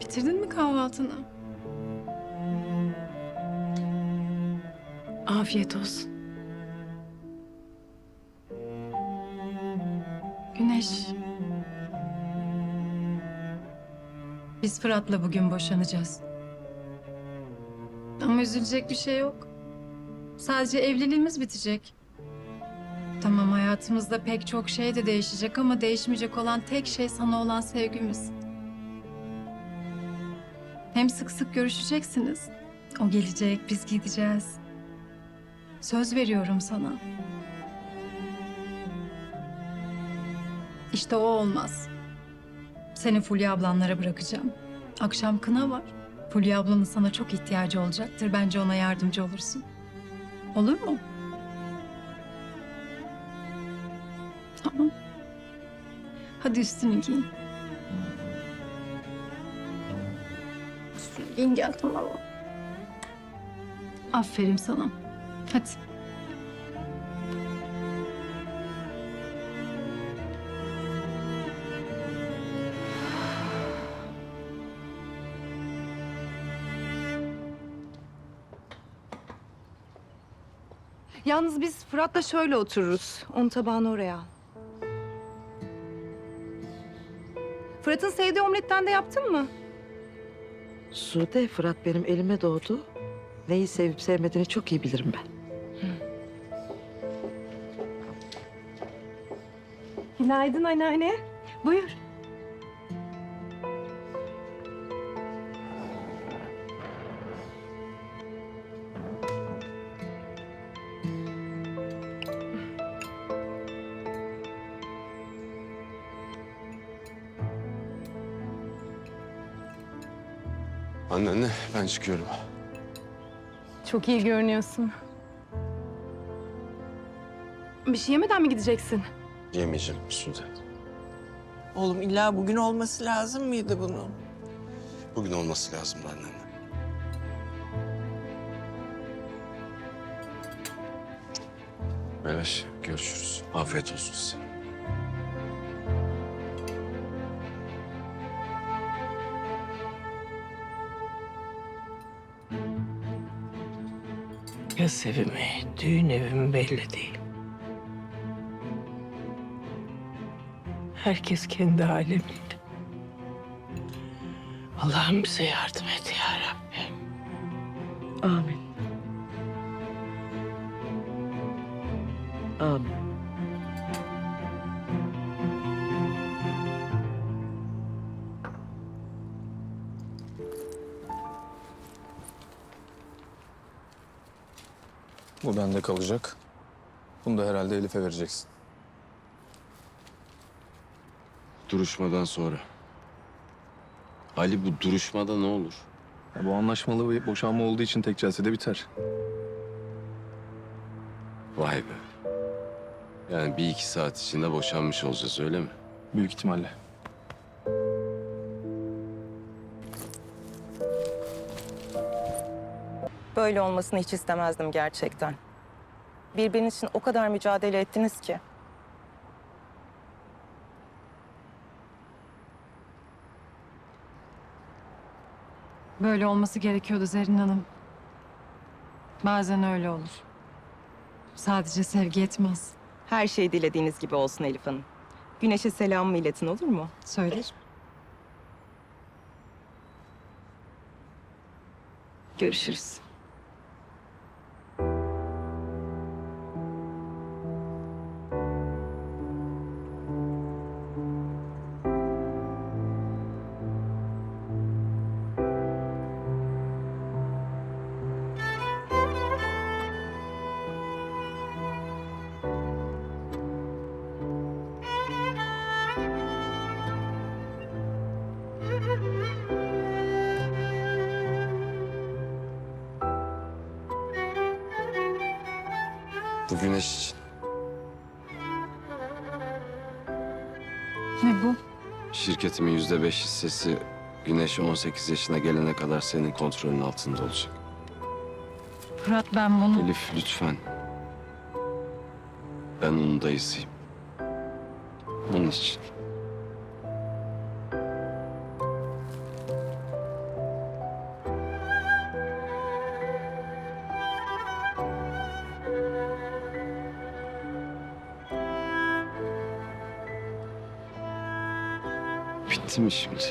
Getirdin mi kahvaltını? Afiyet olsun. Güneş. Biz Fırat'la bugün boşanacağız. Ama üzülecek bir şey yok. Sadece evliliğimiz bitecek. Tamam hayatımızda pek çok şey de değişecek ama değişmeyecek olan tek şey sana olan sevgimiz. Hem sık sık görüşeceksiniz. O gelecek, biz gideceğiz. Söz veriyorum sana. İşte o olmaz. Seni Fulya ablanlara bırakacağım. Akşam kına var. Fulya ablanın sana çok ihtiyacı olacaktır. Bence ona yardımcı olursun. Olur mu? Tamam. Hadi üstünü giy. Üstünü giyin gel tamam mı? Aferin sana. Hadi. Yalnız biz Fırat'la şöyle otururuz. Onun tabağını oraya al. Fırat'ın sevdiği omletten de yaptın mı? Sude, Fırat benim elime doğdu. Neyi sevip sevmediğini çok iyi bilirim ben. Günaydın anneanne. Buyur. Anne anne ben çıkıyorum. Çok iyi görünüyorsun. Bir şey yemeden mi gideceksin? Yemeyeceğim Sude. Oğlum illa bugün olması lazım mıydı bunun? Bugün olması lazım anne. Melaş görüşürüz. Afiyet olsun size. Yaz evi mi, düğün evi mi belli değil. Herkes kendi aleminde. Allah'ım bize yardım et ya Rabbim. Amin. Amin. Bu bende kalacak. Bunu da herhalde Elif'e vereceksin. Duruşmadan sonra. Ali bu duruşmada ne olur? Ya bu anlaşmalı bir boşanma olduğu için tek celsede biter. Vay be. Yani bir iki saat içinde boşanmış olacağız öyle mi? Büyük ihtimalle. Böyle olmasını hiç istemezdim gerçekten. Birbiriniz için o kadar mücadele ettiniz ki. Böyle olması gerekiyordu Zerrin Hanım. Bazen öyle olur. Sadece sevgi etmez. Her şey dilediğiniz gibi olsun Elif Hanım. Güneşe selam milletin olur mu? Söylerim. Görüşürüz. Bu güneş için. Ne bu? Şirketimin yüzde beş hissesi Güneş 18 yaşına gelene kadar senin kontrolün altında olacak. Fırat ben bunu... Elif lütfen. Ben onun dayısıyım. Onun için. It's mi şimdi?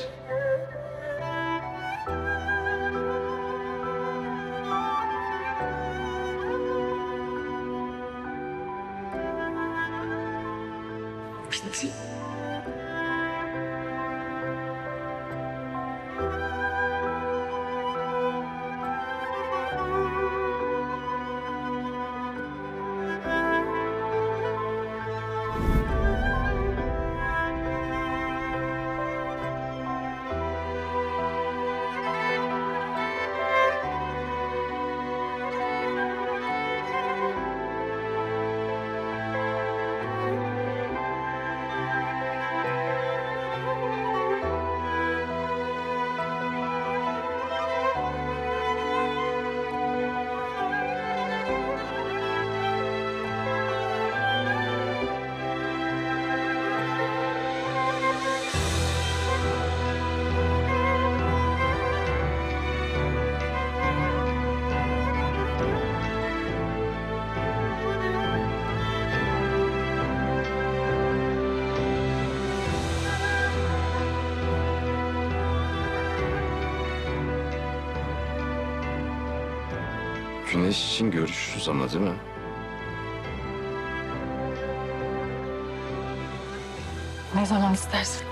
Güneş için görüşürüz ama değil mi? Ne zaman istersin?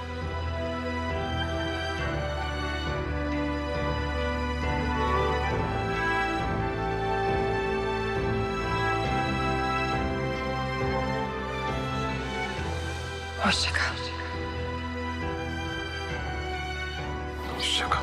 Hoşça kal. Hoşça kal.